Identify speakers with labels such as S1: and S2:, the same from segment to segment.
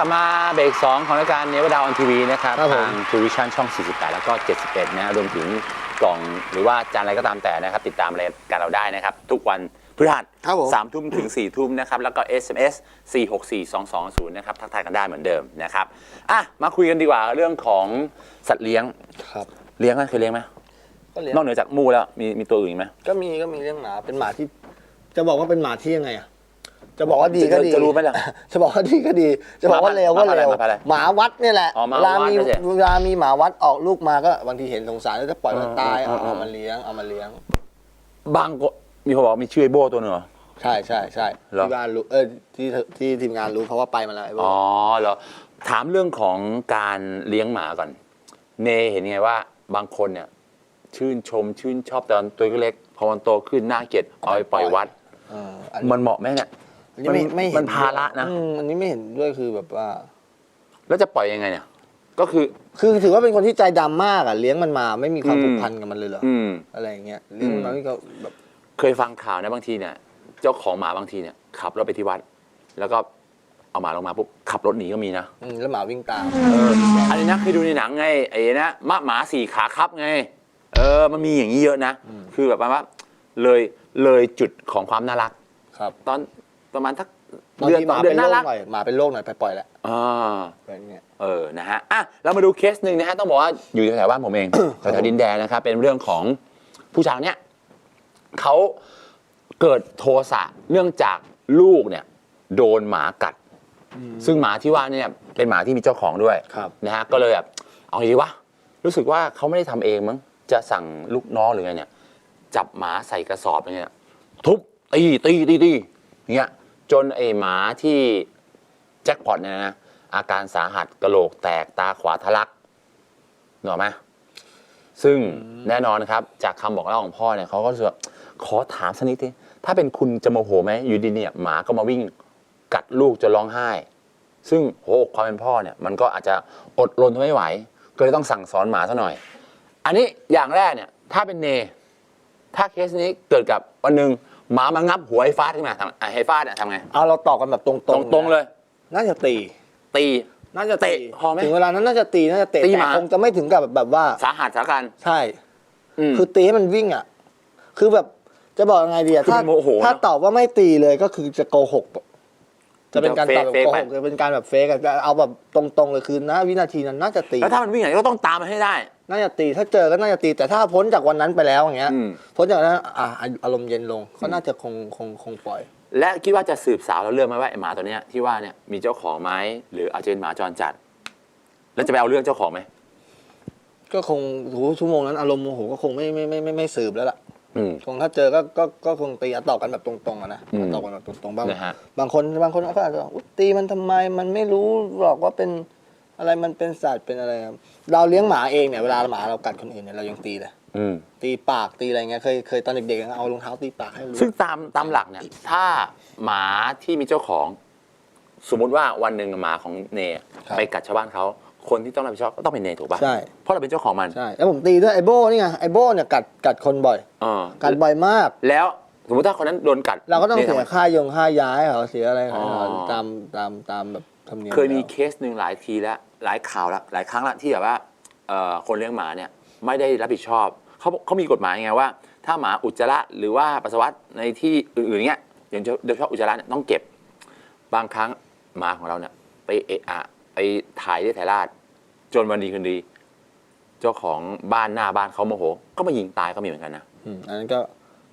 S1: กลับมาเบรก2ของรายการเนวดาวออนทีวีนะครับ
S2: ครับผม
S1: ทางทูวิชั่นช่อง 48 แล้วก็ 71นะรวมถึงกล่องหรือว่าจานอะไรก็ตามแต่นะครับ ติดตามรายการเราได้นะครับ ทุกวันพฤหัส
S2: ครับผม
S1: สามทุ่มถึง4ทุ่มนะครับ แล้วก็ SMS 464 220 นะครับ ทักทายกันได้เหมือนเดิมนะครับอะมาคุยกันดีกว่าเรื่องของสัตว์เลี้ยง
S2: ครับ
S1: เลี้ยงไหมเคยเลี้ยงไหม
S2: ก็เลี้ยง
S1: นอกเหนือจากหมูแล้วมีมีตัวอื่นอีกไหม
S2: ก็มีก็มีเรื่องหมาเป็นหมาที่ จะบอกว่าเป็นหมาที่ยังไงอะ จะบอกว่าดีก็
S1: จะ
S2: ดี
S1: จะรู้ไหมล่ะ
S2: จะบอกว่าดีก็ดี จะบอกว่าเลวก็เลว
S1: หมาพันธุ์อะไร
S2: หมาวัดเนี่ยแหละ
S1: อ๋อหมา
S2: เวลา
S1: วัด
S2: มี
S1: ก็ใช่
S2: เวลามีหมาวัดออกลูกมาก็บางทีเห็นสงสารแล้วจะปล่อยมัน
S1: อืม
S2: ตาย
S1: อื
S2: เอา
S1: มอืม
S2: เอามาเลี้ยงเอามาเลี้ยง
S1: บางก็มีคนบอกมีชื่อไอโบตัวหนึ่งเหรอ
S2: ใช่ใช่ใช่
S1: เหรอ
S2: ที่บ้านรู้เออที่ที่ทีมงานรู้เพราะว่าไปมาแล้วไอ้พวก
S1: อ๋อเหรอถามเรื่องของการเลี้ยงหมาก่อน เนเห็นไงว่าบางคนเนี่ย ชื่นชมชื่นชอบตอนตัวเล็กพอมันโตขึ้นน่าเกลียดเอาไปปล่อยวัด
S2: เอออัน
S1: มันเหมาะไหมเนี่ย
S2: อันนี้ไม่ไม่เห็
S1: มันภาระนะ
S2: อืมอันนี้ไม่เห็นด้วยคือแบบว่า
S1: แล้วจะปล่อยยังไงเนี่ย ก็คือ
S2: คือถือว่าเป็นคนที่ใจดำมากอะเลี้ยงมันมาไม่มีความ
S1: อืม
S2: ผูกพันกับมันเลยเหรอ
S1: อืม
S2: อะไรอย่างเงี้ยเลี้ยงมันมาไม่ก็แบบ
S1: เคยฟังข่าวนะบางทีเนี่ย เจ้าของหมาบางทีเนี่ยขับรถไปที่วัด แล้วก็เอาหมาลงมาปุ๊บขับรถหนีก็มีนะ
S2: อืมแล้วหมาวิ่งตาม
S1: อันนี้นะเคยดูในหนังไงไอ้นะมะหมาสี่ขาครับไง เออ มันมีอย่างนี้เยอะนะ คือแบบว่าเลยเลยจุดของความน่ารัก
S2: ครับ
S1: ตอน ประมาณทัก
S2: บาง
S1: เดือน
S2: ทีห
S1: สอ
S2: มาง
S1: เดือ
S2: เป็นนโร
S1: น่า
S2: ค
S1: รัก
S2: หน่อยหมาเป็นโรคหน่อยไปปล่อยแล้ว
S1: อ่า
S2: อะไรเงี้ย
S1: เออนะฮะอะเรามาดูเคสหนึ่งนะฮะต้องบอกว่าอยู่แถวๆบ้านผมเอง แถวๆดินแดนนะครับเป็นเรื่องของผู้ชายคนเนี้ยเขาเกิดโทสะเนื่องจากลูกเนี่ยโดนหมากัด ซึ่งหมาที่ว่าเนี่ยเป็นหมาที่มีเจ้าของด้วย
S2: ครับ
S1: นะฮะก็เลยแบบเอาไงดีวะรู้สึกว่าเขาไม่ได้ทำเองมั้งจะสั่งลูกน้องหรือไงเนี่ย จับหมาใส่กระสอบอย่างเงี้ยทุบตีตีตีตีอย่างเงี้ย จนไอหมาที่แจ็คพอตเนี่ยนะอาการสาหัสกระโหลกแตกตาขวาทะลักนึกออกไหมซึ่งแน่นอนนะครับ จากคำบอกเล่าของพ่อเนี่ยเขาก็รู้สึกว่าขอถามสักนิดทีถ้าเป็นคุณจะโมโหไหมอยู่ดีเนี่ยหมาก็มาวิ่งกัดลูกจนร้องไห้ ซึ่งโหความเป็นพ่อเนี่ย มันก็อาจจะอดรนทนไม่ไหว ก็เลยต้องสั่งสอนหมาซะหน่อย อันนี้อย่างแรกเนี่ย ถ้าเป็นเน ถ้าเคสนี้เกิดกับวันหนึ่ง หมามางับหัวไอ้ฟาดขึ้นมาทำไอ้ฟาดเนี่ยทำไง
S2: เอาเราตอบกันแบบตรง
S1: ต
S2: ๆ
S1: รงๆเลย
S2: น่าจะตี
S1: ตี
S2: น่าจะ
S1: เตะพอไหม
S2: ถึงเวลานั้นน่าจะตีน่าจะเตะ
S1: ตีห
S2: แต่
S1: มา
S2: คงจะไม่ถึงกับแบบว่า
S1: สาหัสสากัน
S2: ใช่
S1: อืม
S2: คือตีให้มันวิ่งอะ คือแบบจะบอกยังไงดีอะ
S1: คือ
S2: ถ้า
S1: มันโมโห
S2: ถ้า
S1: เนอะ
S2: ตอบว่าไม่ตีเลยก็คือจะโกหก จะเป็นการตอบแบบ
S1: เฟก
S2: โก
S1: ไป
S2: หกจะเป็นการแบบเฟกอะเอาแบบตรงๆเลยคือนะวินาทีนั้นน่าจะตี
S1: แล้วถ้ามันวิ่งไหนก็ต้องตามมันให้ได้
S2: น่าจะตีถ้าเจอก็น่าจะตีแต่ถ้าพ้นจากวันนั้นไปแล้วอย่างเงี้ย
S1: อืม
S2: พ้นจากนั้นอะอารมณ์เย็นลงก็น่าจะคงคงคงปล่อย
S1: และคิดว่าจะสืบสาวแล้วเรื่องไหมว่าไอ้หมาตัวเนี้ยที่ว่าเนี่ยมีเจ้าของไหมหรืออาจจะเป็นหมาจรจัด แล้วจะไปเอาเรื่องเจ้าของไหม
S2: ก็คงโหชั่วโมงนั้นอารมณ์โมโหก็คงไม่ไม่ไม่ไม่ไม่สืบแล้วล่ะ
S1: อืม
S2: คงถ้าเจอก็ก็ก็คงตีอะตอบกันแบบตรงๆอะนะ
S1: อืม
S2: ตอบกันแบบตรงๆบ้าง
S1: นะฮะ
S2: บางคนบางคนก็อาจจะบอกอุ๊ยตีมันทำไมมันไม่รู้หรอกว่าเป็นอะไรมันเป็นสัตว์เป็นอะไรครับเราเลี้ยงหมาเองเนี่ยเวลาหมาเรากัดคนอื่นเนี่ยเรายังตีเลย
S1: อืม
S2: ตีปากตีอะไรเงี้ยเคยเคยตอนเด็กๆเอารองเท้าตีปากให้รู้
S1: ซึ่งตามตามหลักเนี่ย ถ้าหมาที่มีเจ้าของ สมมุติว่าวันหนึ่งหมาของเนยไปกัดชาวบ้านเขา คนที่ต้องรับผิดชอบก็ต้องเป็นเนยถูกปะ
S2: ใช่
S1: เพราะเราเป็นเจ้าของมัน
S2: ใช่ แล้วผมตีด้วยไอโบ้นี่ไงไอโบ้เนี่ยกัดกัดคนบ่อย
S1: เออ
S2: กัดบ่อยมาก
S1: แล้วสมมติถ้าคนนั้นโดนกัด
S2: เราก็ต้อง
S1: นี่
S2: เสี
S1: ทำ
S2: ย
S1: ไง
S2: ค่ายงค่าย้ายเขาเสียอะไร
S1: อ๋อ
S2: ตามตามตามแบบธรรมเนียม
S1: เคยมี
S2: แล้ว
S1: เคสหนึ่งหลายทีแล้วหลายข่าวแล้วหลายครั้งแล้วที่แบบว่าเอ่อคนเลี้ยงหมาเนี่ยไม่ได้รับผิดชอบเขาเขามีกฎหมายไงว่า ถ้าหมาอุจจาระหรือว่าปัสสาวะในที่อื่นๆเงี้ยอย่างโดยเฉพาะอุจจาระเนี่ยต้องเก็บ บางครั้งหมาของเราเนี่ยไปเอะอะไปถ่ายได้ถ่ายราด จนวันดีคืนดี เจ้าของบ้านหน้าบ้านเขาโมโห ก็มายิงตายก็มีเหมือนกันนะ
S2: อืมอันนั้นก็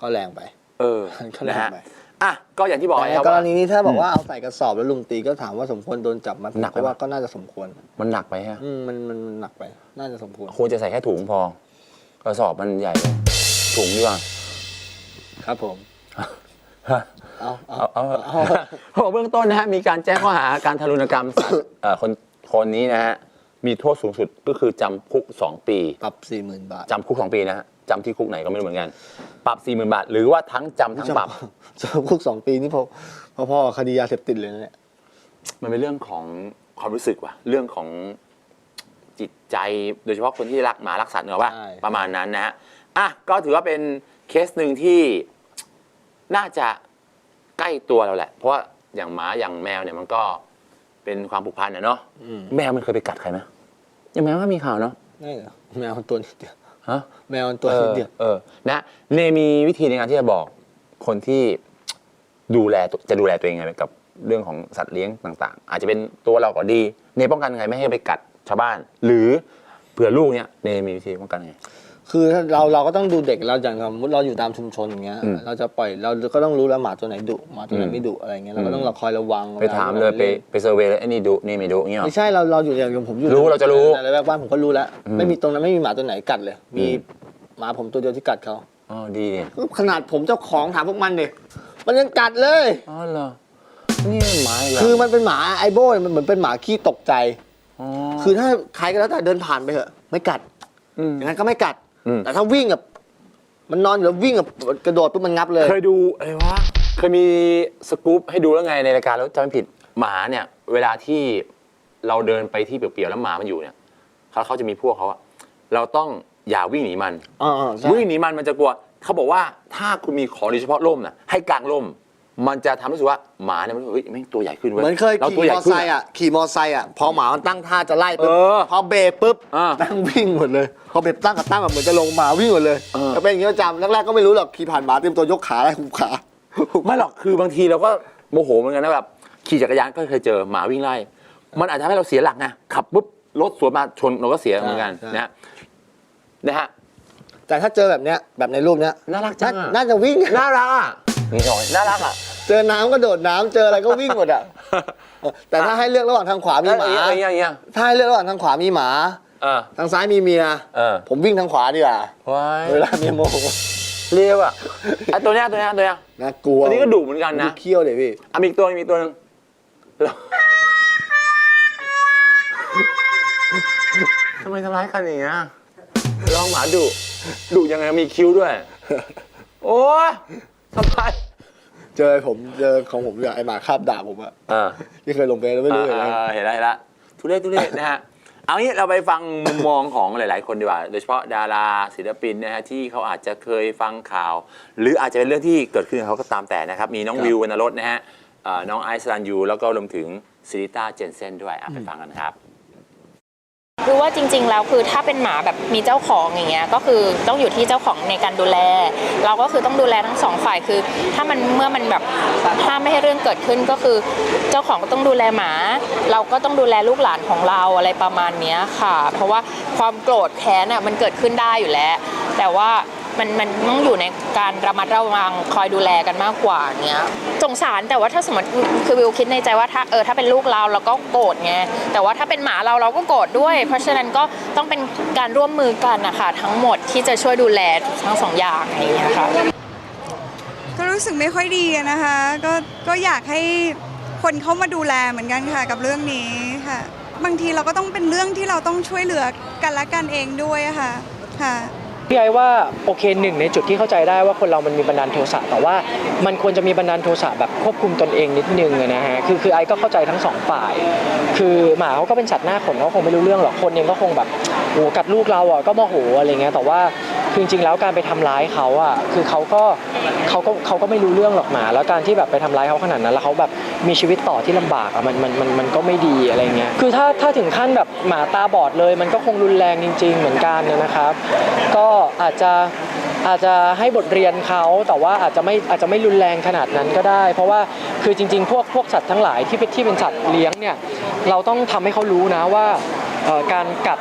S2: ก็แรงไป
S1: เออ
S2: ก็แรง
S1: นะฮะ
S2: ไป
S1: อะก็อย่างที่บอก
S2: แต่
S1: นะครับ
S2: กร
S1: ว่า
S2: ณีนี้ถ้าบอกว่าเอาใส่กระสอบแล้วลุมตีก็ถามว่าสมควรโดนจับไหมา
S1: หนัก
S2: เพราะว่า
S1: ไหม
S2: ก็น่าจะสมควร
S1: มันหนักไปฮะ
S2: อืมมันมันมันหนักไป น่าจะสมควร
S1: ควรจะใส่แค่ถุงพอกระสอบมันใหญ่เลยถุงดีกว่า
S2: ครับผม
S1: ฮะ
S2: เอาเอา
S1: เอาเอาเอา เขาบอกเบื้องต้นนะฮะมีการแจ้งข้อหาการทารุณกรรมสัตว์ เอ่อคนคนนี้นะฮะ มีโทษสูงสุดก็คือจำคุก 2 ปี
S2: ปรับสี่หมื่นบาท
S1: จำคุก 2 ปีนะฮะจำที่คุกไหนก็ไม่รู้เหมือนกัน ปรับ 4 0,000 บาท หรือว่าทั้งจำทั้งปรับ
S2: จำคุกสองปีนี่พอพอพ่อคดียาเสพติดเลยนะเนี่ย
S1: มันเป็นเรื่องของความรู้สึกว่ะ เรื่องของจิตใจโดยเฉพาะคนที่รักหมารักสัตว์เนอะว่า
S2: ใช่
S1: ประมาณนั้นนะฮะอะก็ถือว่าเป็นเคสหนึ่งที่น่าจะใกล้ตัวเราแหละ เพราะว่าอย่างหมาอย่างแมวเนี่ยมันก็ เเป็นความผูกพันนะเนาะ
S2: อืม
S1: แมวมันเคยไปกัดใครไหมยังแมวก็มีข่าวเนาะ
S2: ไม่เหรอแมวตัวนิดเดียว
S1: ฮะ
S2: แมวตัวนิดเดียว
S1: เออเออนะเนมีวิธีในการที่จะบอกคนที่ดูแลตัวจะดูแลตัวเองไงกับเรื่องของสัตว์เลี้ยงต่าง ๆ อาจจะเป็นตัวเราก็ดีเนป้องกันไงไม่ให้ไปกัดชาวบ้าน หรือเผื่อลูกเนี่ยเนมีวิธีป้องกันไง
S2: คือถ้าเราเราก็ต้องดูเด็กเราอย่างสมมติเราอยู่ตามชุมชนอย่างเงี้ย
S1: อืม
S2: เราจะปล่อยเราก็ต้องรู้แล้วหมาตัวไหนดุหมาตัวไหน
S1: อืม
S2: ไม่ดุอะไรเงี้ยเราก็ต้องเราคอยระวัง
S1: ไปถามเลยไปไปเซอร์เวย์เลยไอ้นี่ดุนี่ไม่ดุอย่างเงี้ยหรอ
S2: ไม่ใช่เราเราอยู่อย่างผมอยู่
S1: รู้เราจะรู้
S2: ในระแวกบ้านผมก็รู้แล้ว
S1: อืม
S2: ไม่มีตรงนั้นไม่มีหมาตัวไหนกัดเลย มี
S1: อืม
S2: หมาผมตัวเดียวที่กัดเขา
S1: อ๋อดีเนี่ย
S2: ขนาดผมเจ้าของถามพวกมันดิมันยังกัดเลย
S1: อ๋อเหรอนี่มันหมายเหรอ
S2: คือมันเป็นหมาไอโบ้เนี่ยมันเหมือนเป็นหมาขี้ตกใจ
S1: อ๋อ
S2: คือถ้าใครก็แล้วแต่เดินผ่านไปเถอะ ไม่กัด
S1: ม
S2: อย่างนั้นก็ไม่กัด
S1: อืม
S2: แต่ถ้าวิ่งกับมันนอนอยู่แล้ววิ่งกับกระโดดปุ๊บมันงับเลย
S1: เคยดูอะไรวะ เคยมีสกู๊ปให้ดูแล้วไงในรายการแล้วจำไม่ผิดหมาเนี่ย เวลาที่เราเดินไปที่เปลี่ยวๆแล้วหมามันอยู่เนี่ยเขาเขาจะมีพวกเขาอะเราต้องอย่าวิ่งหนีมัน
S2: อ่าๆใช่
S1: วิ่งหนีมันมันจะกลัว เขาบอกว่าถ้าคุณมีของโดยเฉพาะร่มน่ะให้กางร่ม มันจะทำให้รู้สึกว่าหมาเนี่ยมันเฮ้ยแม่งตัวใหญ่ขึ้นเว้ย
S2: เหมือนเคย
S1: รา
S2: ขี่
S1: ตัว
S2: ม
S1: ใหญ่
S2: อ
S1: ขึ้น
S2: ไซค์อะขี่มอไซค์อะพอหมามันตั้งท่าจะไล่ปุ๊บ
S1: เออ
S2: พอเบรกปุ๊บ
S1: อ่า
S2: นั่งวิ่งหมดเลย พอเบรกตั้งกับตั้งแบบเหมือนจะลงหมาวิ่งหมดเลย
S1: เออ
S2: จะเป็นอย่างนี้ประจำแรกๆก็ไม่รู้หรอกขี่ผ่านหมาเตรียมตัวยกขาไล่หุบขา
S1: ไม่หรอกคือบางทีเราก็โมโหเหมือนกันนะแบบขี่จักรยานก็เคยเจอหมาวิ่งไล่ มันอาจจะทำให้เราเสียหลักไงขับปุ๊บรถสวนมาชนเราก็เสียเหมือนกัน
S2: ใช่
S1: นะฮะนะฮะ
S2: แต่ถ้าเจอแบบเนี้ยแบบในรูปเนี้ย
S1: น่ารักจังอะ
S2: น่าจะวิ่ง
S1: น่ารักอะนี่หน่อยน่ารักอะ
S2: เจอน้ำก็โดดน้ำเจออะไรก็วิ่งหมดอะเออแต่ถ้าให้เลือกระหว่างทางขวามีหมา
S1: เอะไรเงี้ยอะไรเงี้ย
S2: ถ้าให้เลือกระหว่างทางขวามีหมา
S1: เออ
S2: ทางซ้ายมีเมีย
S1: เออ
S2: ผมวิ่งทางขวาดีกว่า
S1: ว้าย
S2: เวลาเมียโมโห
S1: เรียวอะไอ้ตัวเนี้ยตัวเนี้ยตัวเนี้ย
S2: น่ากลัว
S1: อันนี้ก็ดุเหมือนกันนะ
S2: ดูเขี้ยวเลยพี่
S1: อะมีอีกตัวหนึงมีอีกตัวหนึงแล้วทำไมทำร้ายกันอย่างเงี้ยลองหมาดุดุยังไงมีคิ้วด้วย โอ้ยทำไม
S2: เจอผมเจอของผมอย่างไอหมาคาบดาบผมอะ
S1: อ่า
S2: ที่เคยลงไปแล้วไม่รู้เลยนะ
S1: เห็นแล้วเห็นแล้วทุเรศทุเรศ นะฮะ เอางี้เราไปฟังมุมมองของหลาย ๆ คนดีกว่า โดยเฉพาะดาราศิลปินนะฮะที่เขาอาจจะเคยฟังข่าว หรืออาจจะเป็นเรื่องที่เกิดขึ้นกับเขาก็ตามแต่นะครับ มีน้อง
S2: ครับ
S1: วิววรรณรสนะฮะเอ่อน้องไอซ์ลันยูแล้วก็รวมถึงซิริต้าเจนเซนด้วยอะไปฟังกันครับ
S3: คือว่าจริง ๆ แล้วคือถ้าเป็นหมาแบบมีเจ้าของอย่างเงี้ยก็คือต้องอยู่ที่เจ้าของในการดูแล เราก็คือต้องดูแลทั้งสองฝ่ายคือ ถ้ามันเมื่อมันแบบห้ามไม่ให้เรื่องเกิดขึ้นก็คือ เจ้าของก็ต้องดูแลหมา เราก็ต้องดูแลลูกหลานของเราอะไรประมาณเนี้ยค่ะ เพราะว่าความโกรธแค้นอะมันเกิดขึ้นได้อยู่แล้ว แต่ว่า มันมันต้องอยู่ในการระมัดระวังคอยดูแลกันมากกว่าเนี้ยสงสารแต่ว่าถ้าสมมติคือวิวคิดในใจว่าถ้าเออถ้าเป็นลูกเราเราก็โกรธไงแต่ว่าถ้าเป็นหมาเราเราก็โกรธด้วย เพราะฉะนั้นก็ต้องเป็นการร่วมมือกันนะคะทั้งหมดที่จะช่วยดูแลทั้งสองอย่างอย่างเงี้ยค่ะ
S4: ก็รู้สึกไม่ค่อยดีนะคะ ก็ก็อยากให้คนเข้ามาดูแลเหมือนกันค่ะ กับเรื่องนี้ค่ะ บางทีเราก็ต้องเป็นเรื่องที่เราต้องช่วยเหลือกันและกันเองด้วยค่ะค่ะ
S5: พี่ไอ้ว่าโอเคหนึ่งในจุดที่เข้าใจได้ว่าคนเรามันมีบันดาลโทสะแต่ว่ามันควรจะมีบันดาลโทสะแบบควบคุมตนเองนิดนึงนะฮะคือคือไอ้ก็เข้าใจทั้งสองฝ่าย คือหมาเขาก็เป็นสัตว์หน้าขนเขาคงไม่รู้เรื่องหรอกคนเองก็คงแบบโหกัดลูกเราอะก็โมโหอะไรเงี้ยแต่ว่า คือจริงๆแล้วการไปทำร้ายเขาอะคือเขาก็เขาก็เขาก็ไม่รู้เรื่องหรอกหมา แล้วการที่แบบไปทำร้ายเขาขนาดนั้น แล้วเขาแบบมีชีวิตต่อที่ลำบากอะมันมันมันมันก็ไม่ดีอะไรเงี้ยคือถ้าถ้าถึงขั้นแบบหมาตาบอดเลย มันก็คงรุนแรงจริง ๆ เหมือนกันนะครับ ก็อาจจะอาจจะให้บทเรียนเขาแต่ว่าอาจจะไม่อาจจะไม่รุนแรงขนาดนั้นก็ได้ เพราะว่าคือจริง ๆ พวกพวกสัตว์ทั้งหลายที่เป็นที่เป็นสัตว์เลี้ยงเนี่ยเราต้องทำให้เขารู้นะว่าการกัด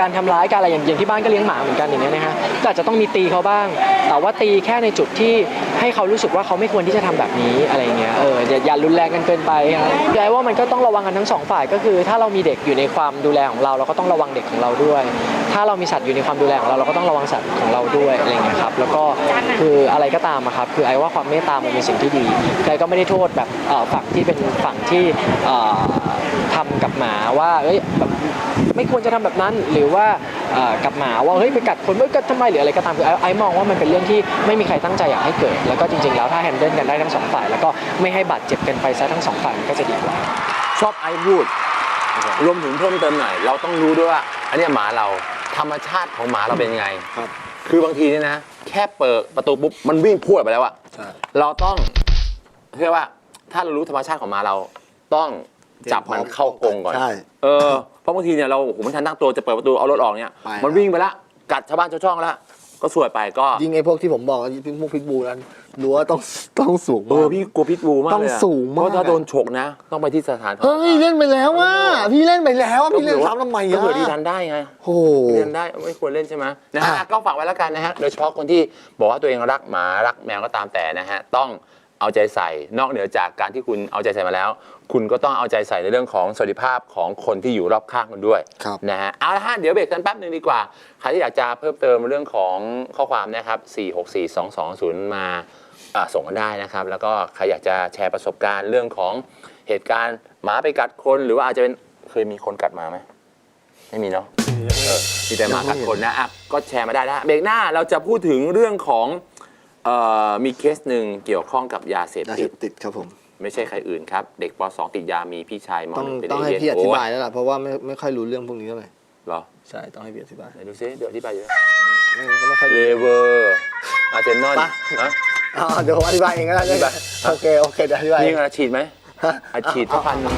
S5: การทำร้ายการอะไรอย่างอย่างที่บ้านก็เลี้ยงหมาเหมือนกันอย่างเงี้ยนะฮะก็อาจจะต้องมีตีเขาบ้าง แต่ว่าตีแค่ในจุดที่ให้เขารู้สึกว่าเขาไม่ควรที่จะทำแบบนี้อะไรเงี้ยเอออย่าอย่ารุนแรงกันเกินไปครับยายว่ามันก็ต้องระวังกันทั้งสองฝ่ายก็คือ ถ้าเรามีเด็กอยู่ในความดูแลของเราเราก็ต้องระวังเด็กของเราด้วย ถ้าเรามีสัตว์อยู่ในความดูแลของเราเราก็ต้องระวังสัตว์ของเราด้วยอะไรเงี้ยครับแล้วก็คืออะไรก็ตามอะครับคือไอ้ว่าความเมตตามันเป็นสิ่งที่ดีไอ้ก็ไม่ได้โทษแบบฝั่งที่เป็นฝั่งที่เอ่อทำกับหมาว่าเอ้ยแบบ ไม่ควรจะทำแบบนั้น หรือว่าเอ่อกับหมาว่าเฮ้ยไปกัดคนไม่กัดทำไมหรืออะไรก็ตามคือไอ้ไอ้มองว่ามันเป็นเรื่องที่ไม่มีใครตั้งใจอยากให้เกิด แล้วก็จริงๆแล้วถ้าแฮนเดิลกันได้ทั้งสองฝ่าย แล้วก็ไม่ให้บาดเจ็บกันไปซะทั้งสองฝ่ายมันก็จะดีกว่า
S1: ชอบไอซ์พูดรวมถึงเพิ่มเติมหน่อยเราต้องรู้ด้วยว่าอันเนี้ยหมาเราธรรมชาติของหมาเราเป็นยังไง
S2: ครับ
S1: คือบางทีเนี่ยนะ แค่เปิดประตูปุ๊บมันวิ่งพูดออกไปแล้วอะ
S2: ใช่
S1: เราต้องเรียกว่าถ้าเรารู้ธรรมชาติของหมาเรา ต้องจับมันเข้ากรงก่อน
S2: ใช่
S1: เออ เพราะบางทีเนี่ยเราโอ้โหไม่ทันตั้งตัวจะเปิดประตูเอารถออกเนี่ย
S2: ไป
S1: มันวิ่งไปละกัดชาวบ้านชาวช่องละก็สวยไปก็
S2: ยิงไอ้พวกที่ผมบอกยิงพวกพิษบูนั้นรั้วต้องต้องสูง
S1: เอ
S2: มา
S1: อก พี่กลัวพิษบูมากเลยะ
S2: ต้องสูงมาก
S1: เพราะถ้าโดนฉกนะ ต้องไปที่สถาน
S2: เฮ้ย เล่นไปแล้วว่ะพี่เล่นไปแล้วอะพี่เล่น
S1: ก็
S2: ซ้ำทำไม
S1: ก็
S2: อะ
S1: เผื่อดีทันได้ไง
S2: โอ้โห
S1: เล่นได้ไม่ควรเล่นใช่ไหมนะฮะ
S2: อะ
S1: ก็ฝากไว้แล้วกันนะฮะโดยเฉพาะคนที่บอกว่าตัวเองรักหมารักแมวก็ตามแต่นะฮะต้อง เอาใจใส่ นอกเหนือจากการที่คุณเอาใจใส่มาแล้ว คุณก็ต้องเอาใจใส่ในเรื่องของสวัสดิภาพของคนที่อยู่รอบข้างคุณด้วย
S2: ครับ
S1: นะฮะเอาละฮะเดี๋ยวเบรกกันแป๊บหนึ่งดีกว่าใครที่อยากจะเพิ่มเติมเรื่องของข้อความนะครับ 4642220มาอ่าส่งกันได้นะครับ แล้วก็ใครอยากจะแชร์ประสบการณ์เรื่องของเหตุการณ์หมาไปกัดคนหรือว่าอาจจะเป็นเคยมีคนกัดหมาไหมไม่มีเนาะเออมีแต่หมากัดคนนะอะก็แชร์มาได้นะเบรกหน้าเราจะพูดถึงเรื่องของ เอ่อมีเคสหนึ่งเกี่ยวข้องกับยาเสพ
S2: ยาเส
S1: ติด
S2: พติดครับผม
S1: ไม่ใช่ใครอื่นครับ เด็กป .2 ติดยามีพี่ชายม
S2: ต้อง
S1: หนึ่งเป็น
S2: ต้อง
S1: เอ
S2: ให้
S1: เย่น
S2: พี่อธิบาย
S1: โแล้
S2: วล่ะเพราะว่าไม่ไม่ค่อยรู้เรื่องพวกนี้เท่าไหร่
S1: เหรอ
S2: ใช่ต้องให้พี่อธิบาย
S1: ไหนดูซิเดี๋ยวอธิบายเยอะ
S2: ไม่ไม่ค่อย
S1: เล
S2: รู้
S1: เวอร์อาร์เจนอน
S2: ไป
S1: นะ
S2: อ๋อเดี๋ยวผมอธิบายเองก็ได้
S1: อธิบาย
S2: โอเคโอเคเดี๋ยวอธิบาย
S1: นี่อะไรฉีดไหม
S2: ฮะ
S1: อาฉีดสักพันหนึ่ง